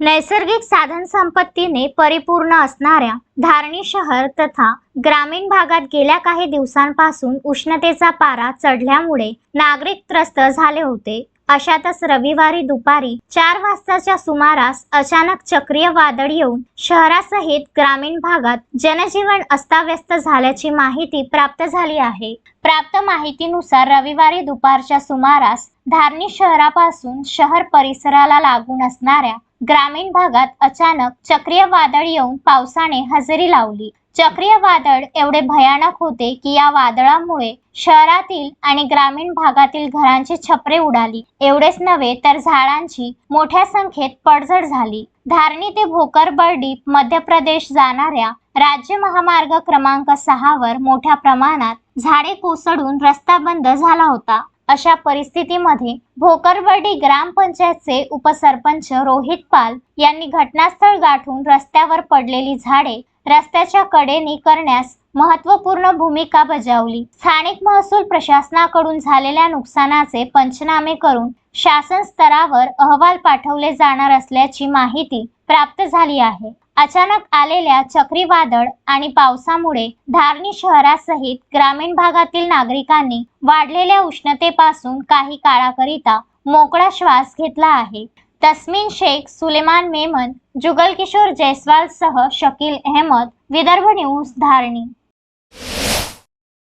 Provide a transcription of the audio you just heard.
नैसर्गिक साधन संपत्तीने परिपूर्ण असणाऱ्या धारणी शहर तथा ग्रामीण भागात गेल्या काही दिवसांपासून उष्णतेचा पारा चढल्यामुळे नागरिक त्रस्त झाले होते. अशातच रविवारी दुपारी चार वाजताच्या सुमारास अचानक चक्रीय वादळ येऊन शहरासहित ग्रामीण भागात जनजीवन अस्ताव्यस्त झाल्याची माहिती प्राप्त झाली आहे. प्राप्त माहितीनुसार रविवारी दुपारच्या सुमारास धारणी शहरापासून शहर परिसराला लागून असणाऱ्या ग्रामीण भागात अचानक चक्रीय वादळ येऊन पावसाने हजेरी लावली. चक्रीय वादळ एवढे भयानक होते की या वादळामुळे शहरातील आणि ग्रामीण भागातील घरांची छपरे उडाली. एवढेच नव्हे तर झाडांची मोठ्या संख्येत पडझड झाली. धारणी ते भोकर बर्डीप मध्य प्रदेश जाणाऱ्या राज्य महामार्ग क्रमांक सहावर मोठ्या प्रमाणात झाडे कोसळून रस्ता बंद झाला होता. अशा परिस्थितीमध्ये भोकरबर्डी ग्रामपंचायतचे उपसरपंच रोहित पाल यांनी घटनास्थळ गाठून रस्त्यावर पडलेली झाडे रस्त्याच्या कडेने करण्यास महत्त्वपूर्ण भूमिका बजावली. स्थानिक महसूल प्रशासनाकडून झालेल्या नुकसानाचे पंचनामे करून शासन स्तरावर अहवाल पाठवले जाणार असल्याची माहिती प्राप्त झाली आहे. अचानक आलेल्या चक्रीवादळ आणि पावसामुळे धारणी शहरासहित ग्रामीण भागातील नागरिकांनी वाढलेल्या उष्णतेपासून काही काळाकरिता मोकळा श्वास घेतला आहे. तस्मिन शेख सुलेमान मेमन जुगल किशोर जयस्वाल सह शकील अहमद विदर्भ न्यूज धारणी.